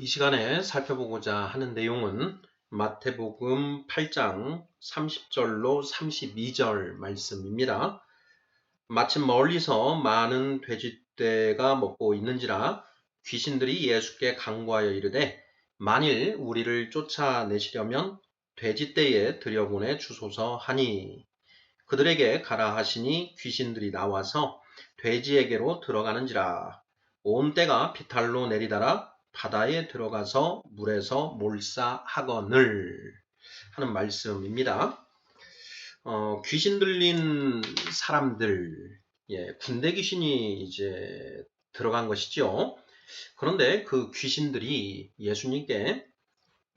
이 시간에 살펴보고자 하는 내용은 마태복음 8장 30절로 32절 말씀입니다. 마침 멀리서 많은 돼지떼가 먹고 있는지라 귀신들이 예수께 강구하여 이르되 만일 우리를 쫓아내시려면 돼지떼에 들여보내 주소서 하니. 그들에게 가라 하시니 귀신들이 나와서 돼지에게로 들어가는지라. 온 때가 비탈로 내리다라 바다에 들어가서 물에서 몰사하거늘 하는 말씀입니다. 어, 귀신 들린 사람들, 예, 군대 귀신이 이제 들어간 것이죠. 그런데 그 귀신들이 예수님께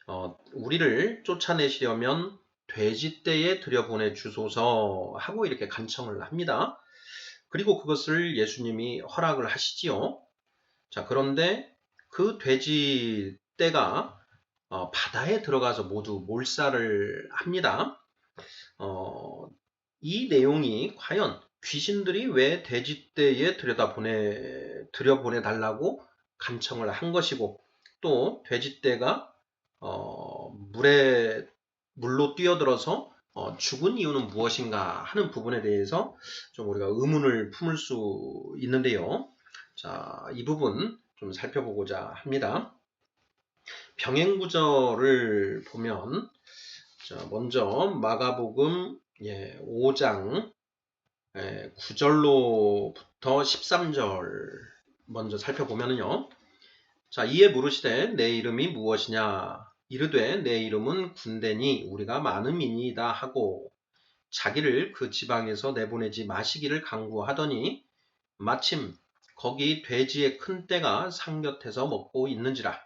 어, 우리를 쫓아내시려면 돼지떼에 들여보내 주소서 하고 이렇게 간청을 합니다. 그리고 그것을 예수님이 허락을 하시지요. 자, 그런데 그 돼지 떼가 어, 바다에 들어가서 모두 몰살을 합니다. 어, 이 내용이 과연 귀신들이 왜 돼지떼에 들여다보내 들여보내 달라고 간청을 한 것이고 또 돼지떼가 어, 물에 물로 뛰어들어서 어, 죽은 이유는 무엇인가 하는 부분에 대해서 좀 우리가 의문을 품을 수 있는데요. 자, 이 부분 좀 살펴보고자 합니다. 병행 구절을 보면 자, 먼저 마가복음 예, 5장 예, 9절로부터 13절 먼저 살펴보면요. 자, 이에 물으시되 내 이름이 무엇이냐? 이르되 내 이름은 군대니 우리가 많은 인이다 하고 자기를 그 지방에서 내보내지 마시기를 강구하더니 마침 거기 돼지의 큰 떼가 상곁에서 먹고 있는지라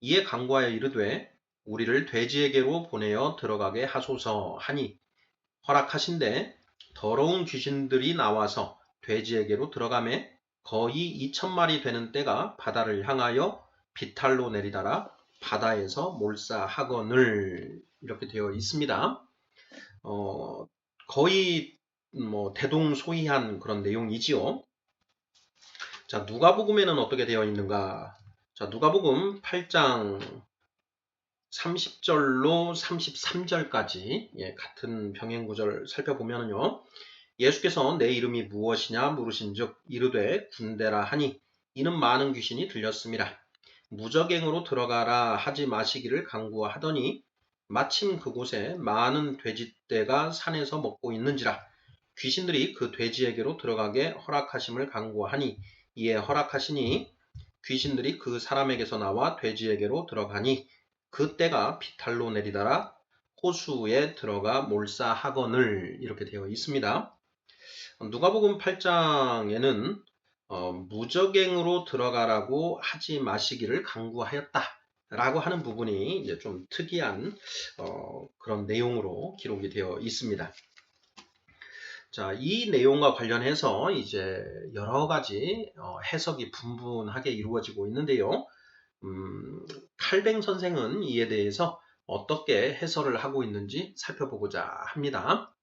이에 강구하여 이르되 우리를 돼지에게로 보내어 들어가게 하소서 하니 허락하신데 더러운 귀신들이 나와서 돼지에게로 들어가매 거의 2천 마리 되는 떼가 바다를 향하여 비탈로 내리다라 바다에서 몰사하거늘 이렇게 되어 있습니다. 어, 거의 뭐 대동소이한 그런 내용이지요. 자, 누가복음에는 어떻게 되어 있는가? 자, 누가복음 8장 30절로 33절까지 예, 같은 병행 구절 살펴보면요. 예수께서 내 이름이 무엇이냐 물으신즉 이르되 군대라 하니 이는 많은 귀신이 들렸습니다. 무적행으로 들어가라 하지 마시기를 강구하더니 마침 그곳에 많은 돼지떼가 산에서 먹고 있는지라 귀신들이 그 돼지에게로 들어가게 허락하심을 강구하니 이에 허락하시니 귀신들이 그 사람에게서 나와 돼지에게로 들어가니 그 때가 비탈로 내리다라 호수에 들어가 몰사하거늘 이렇게 되어 있습니다. 누가복음 8장에는 어, 무적행으로 들어가라고 하지 마시기를 강구하였다. 라고 하는 부분이 이제 좀 특이한 어, 그런 내용으로 기록이 되어 있습니다. 자, 이 내용과 관련해서 이제 여러 가지 어, 해석이 분분하게 이루어지고 있는데요. 음, 칼뱅 선생은 이에 대해서 어떻게 해설을 하고 있는지 살펴보고자 합니다.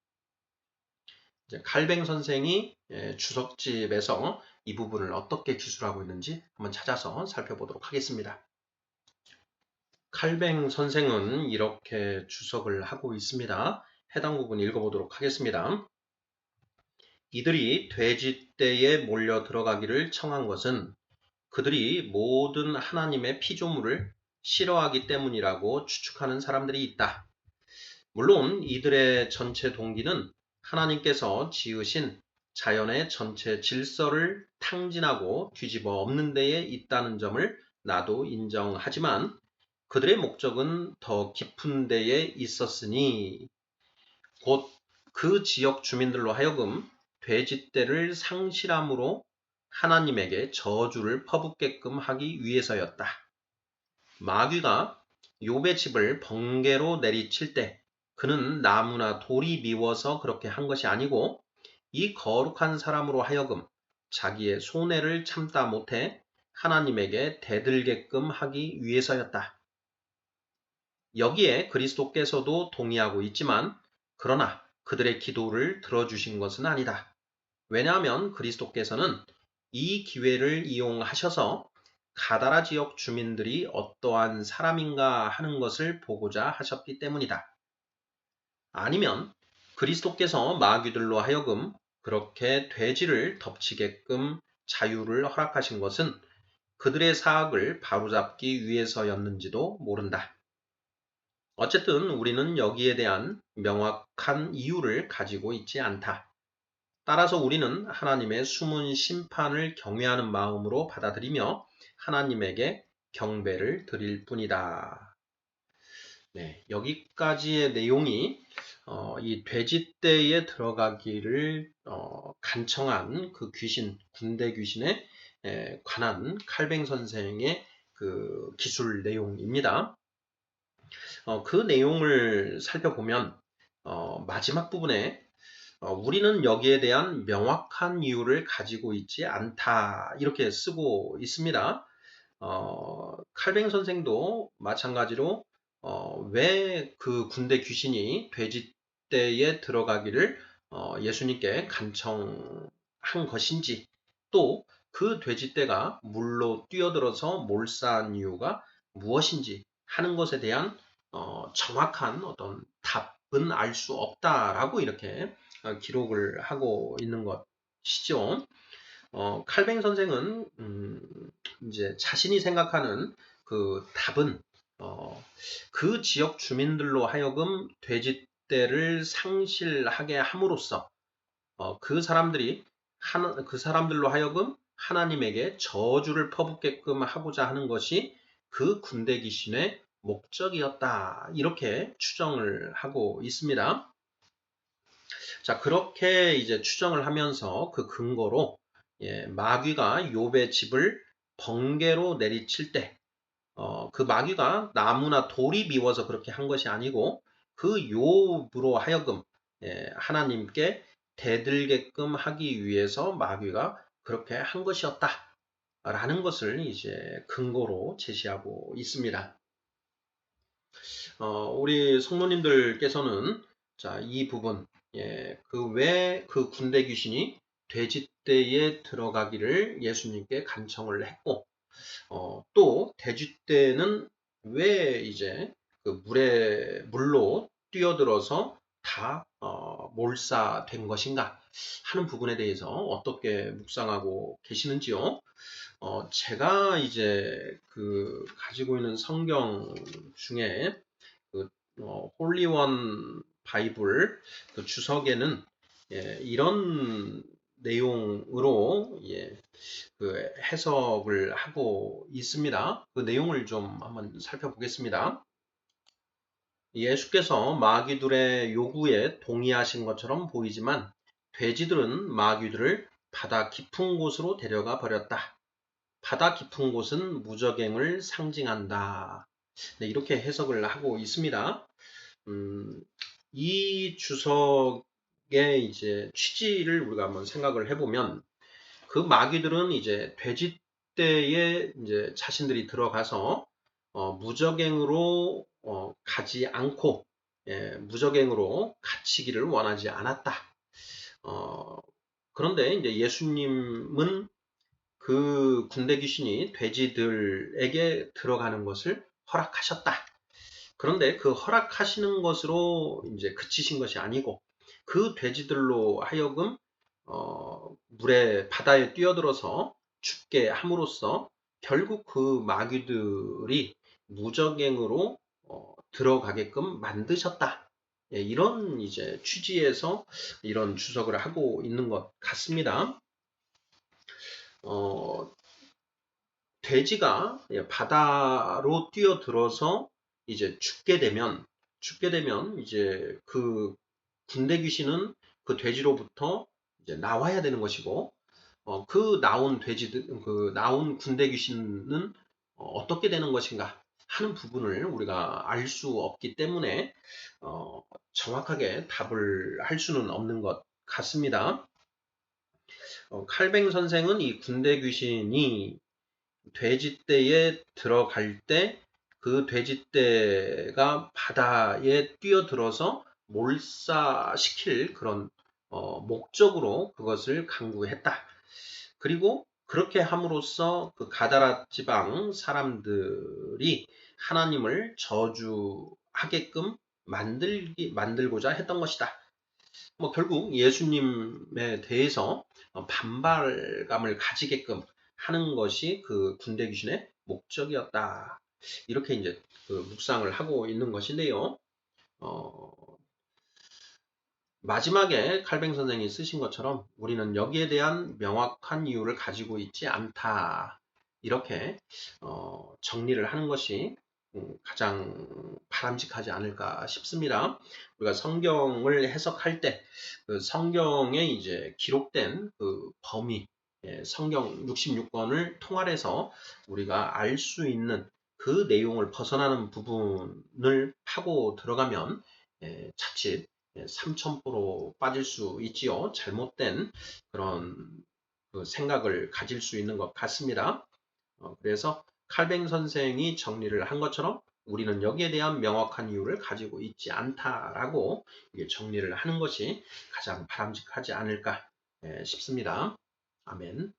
칼뱅 선생이 예, 주석집에서 이 부분을 어떻게 기술하고 있는지 한번 찾아서 살펴보도록 하겠습니다. 칼뱅 선생은 이렇게 주석을 하고 있습니다. 해당 부분 읽어보도록 하겠습니다. 이들이 돼지떼에 몰려 들어가기를 청한 것은 그들이 모든 하나님의 피조물을 싫어하기 때문이라고 추측하는 사람들이 있다. 물론 이들의 전체 동기는 하나님께서 지으신 자연의 전체 질서를 탕진하고 뒤집어 엎는 데에 있다는 점을 나도 인정하지만 그들의 목적은 더 깊은 데에 있었으니 곧 그 지역 주민들로 하여금 돼지떼를 상실함으로 하나님에게 저주를 퍼붓게끔 하기 위해서였다. 마귀가 욥의 집을 번개로 내리칠 때 그는 나무나 돌이 미워서 그렇게 한 것이 아니고 이 거룩한 사람으로 하여금 자기의 손해를 참다 못해 하나님에게 대들게끔 하기 위해서였다. 여기에 그리스도께서도 동의하고 있지만 그러나 그들의 기도를 들어주신 것은 아니다. 왜냐하면 그리스도께서는 이 기회를 이용하셔서 가다라 지역 주민들이 어떠한 사람인가 하는 것을 보고자 하셨기 때문이다. 아니면 그리스도께서 마귀들로 하여금 그렇게 돼지를 덮치게끔 자유를 허락하신 것은 그들의 사악을 바로잡기 위해서였는지도 모른다. 어쨌든 우리는 여기에 대한 명확한 이유를 가지고 있지 않다. 따라서 우리는 하나님의 숨은 심판을 경외하는 마음으로 받아들이며 하나님에게 경배를 드릴 뿐이다. 네, 여기까지의 내용이 어, 이 돼지떼에 들어가기를 어, 간청한 그 귀신, 군대 귀신에 에, 관한 칼뱅 선생의 그 기술 내용입니다. 어, 그 내용을 살펴보면 어, 마지막 부분에 어, 우리는 여기에 대한 명확한 이유를 가지고 있지 않다 이렇게 쓰고 있습니다. 어, 칼뱅 선생도 마찬가지로 어, 왜 그 군대 귀신이 돼지떼에 들어가기를 어, 예수님께 간청한 것인지 또 그 돼지떼가 물로 뛰어들어서 몰사한 이유가 무엇인지 하는 것에 대한 어, 정확한 어떤 답은 알 수 없다라고 이렇게 어, 기록을 하고 있는 것이죠. 어, 칼뱅 선생은 음, 이제 자신이 생각하는 그 답은 어, 그 지역 주민들로 하여금 돼지떼를 상실하게 함으로써 어, 그 사람들이 하나, 그 사람들로 하여금 하나님에게 저주를 퍼붓게끔 하고자 하는 것이 그 군대 귀신의 목적이었다. 이렇게 추정을 하고 있습니다. 자, 그렇게 이제 추정을 하면서 그 근거로 예, 마귀가 욥의 집을 번개로 내리칠 때, 어, 그 마귀가 나무나 돌이 미워서 그렇게 한 것이 아니고 그 욥으로 하여금 예, 하나님께 대들게끔 하기 위해서 마귀가 그렇게 한 것이었다. 라는 것을 이제 근거로 제시하고 있습니다. 어, 우리 성모님들께서는 자, 이 부분, 예, 그 왜 그 군대 귀신이 돼지떼에 들어가기를 예수님께 간청을 했고, 어, 또 돼지떼는 왜 이제 그 물에 물로 뛰어들어서 다 어, 몰사된 것인가 하는 부분에 대해서 어떻게 묵상하고 계시는지요? 어, 제가 이제 그 가지고 있는 성경 중에 그 어, 홀리원 바이블 그 주석에는 예, 이런 내용으로 예, 그 해석을 하고 있습니다. 그 내용을 좀 한번 살펴보겠습니다. 예수께서 마귀들의 요구에 동의하신 것처럼 보이지만 돼지들은 마귀들을 바다 깊은 곳으로 데려가 버렸다. 바다 깊은 곳은 무적행을 상징한다. 네, 이렇게 해석을 하고 있습니다. 음, 이 주석의 이제 취지를 우리가 한번 생각을 해보면 그 마귀들은 이제 돼지떼에 이제 자신들이 들어가서 어, 무적행으로 어, 가지 않고 예, 무적행으로 갇히기를 원하지 않았다. 어, 그런데 이제 예수님은 그 군대 귀신이 돼지들에게 들어가는 것을 허락하셨다. 그런데 그 허락하시는 것으로 이제 그치신 것이 아니고 그 돼지들로 하여금 어, 물에 바다에 뛰어들어서 죽게 함으로써 결국 그 마귀들이 무적행으로 어, 들어가게끔 만드셨다. 예, 이런 이제 취지에서 이런 주석을 하고 있는 것 같습니다. 어, 돼지가 예, 바다로 뛰어들어서 이제 죽게 되면 죽게 되면 이제 그 군대 귀신은 그 돼지로부터 이제 나와야 되는 것이고 어, 그 나온 돼지들 그 나온 군대 귀신은 어, 떻게 되는 것인가 하는 부분을 우리가 알 수 없기 때문에 어, 정확하게 답을 할 수는 없는 것 같습니다. 어, 칼뱅 선생은 이 군대 귀신이 돼지 떼에 들어갈 때 그 돼지떼가 바다에 뛰어들어서 몰사시킬 그런 어, 목적으로 그것을 강구했다. 그리고 그렇게 함으로써 그 가다라 지방 사람들이 하나님을 저주하게끔 만들기 만들고자 했던 것이다. 뭐 결국 예수님에 대해서 반발감을 가지게끔 하는 것이 그 군대 귀신의 목적이었다. 이렇게 이제 그 묵상을 하고 있는 것인데요. 어, 마지막에 칼뱅 선생이 쓰신 것처럼 우리는 여기에 대한 명확한 이유를 가지고 있지 않다. 이렇게 어, 정리를 하는 것이 음, 가장 바람직하지 않을까 싶습니다. 우리가 성경을 해석할 때 그 성경에 이제 기록된 그 범위, 예, 성경 66권을 통할해서 우리가 알 수 있는 그 내용을 벗어나는 부분을 파고 들어가면 예, 자칫 예, 삼천포로 빠질 수 있지요. 잘못된 그런 그 생각을 가질 수 있는 것 같습니다. 어, 그래서 칼뱅 선생이 정리를 한 것처럼 우리는 여기에 대한 명확한 이유를 가지고 있지 않다라고 정리를 하는 것이 가장 바람직하지 않을까 예, 싶습니다. 아멘.